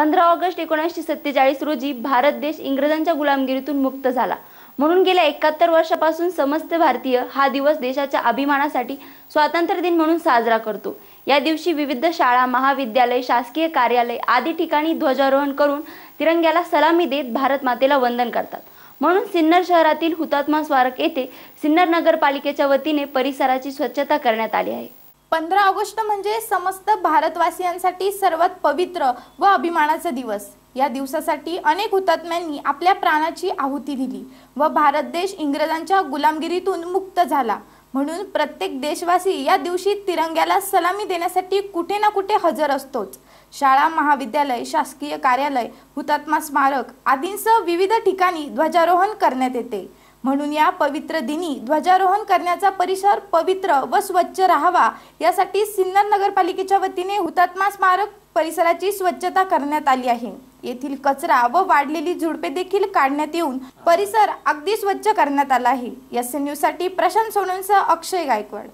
पंधरा ऑगस्ट एकोणीसशे सत्तेचाळीस रोजी भारत देश इंग्रजांच्या गुलामगिरीतून मुक्त झाला. म्हणून गेल्या एकाहत्तर वर्षापासून समस्त भारतीय हा दिवस देशाच्या अभिमानासाठी स्वातंत्र्य दिन म्हणून साजरा करतो. या दिवशी विविध शाळा महाविद्यालय शासकीय कार्यालय आदी ठिकाणी ध्वजारोहण करून तिरंग्याला सलामी देत भारत मातेला वंदन करतात. म्हणून सिन्नर शहरातील हुतात्मा स्मारक येथे सिन्नर नगरपालिकेच्या वतीने परिसराची स्वच्छता करण्यात आली आहे. पंधरा ऑगस्ट म्हणजे समस्त भारतवासियांसाठी सर्वात पवित्र व अभिमानाचा दिवस. या दिवसासाठी अनेक हुतात्म्यांनी आपल्या प्राणाची आहुती दिली व भारत देश इंग्रजांच्या गुलामगिरीतून मुक्त झाला. म्हणून प्रत्येक देशवासी या दिवशी तिरंग्याला सलामी देण्यासाठी कुठे ना कुठे हजर असतोच. शाळा महाविद्यालय शासकीय कार्यालय हुतात्मा स्मारक आदींसह विविध ठिकाणी ध्वजारोहण करण्यात येते. म्हणून या पवित्र दिनी ध्वजारोहण करण्याचा परिसर पवित्र व स्वच्छ राहावा. यासाठी सिन्नर नगरपालिकेच्या वतीने हुतात्मा स्मारक परिसराची स्वच्छता करण्यात आली आहे. येथील कचरा व वाढलेली झुडपे देखील काढण्यात येऊन परिसर अगदी स्वच्छ करण्यात आला आहे. एस एन न्यूजसाठी प्रशांत सोनूंसह अक्षय गायकवाड.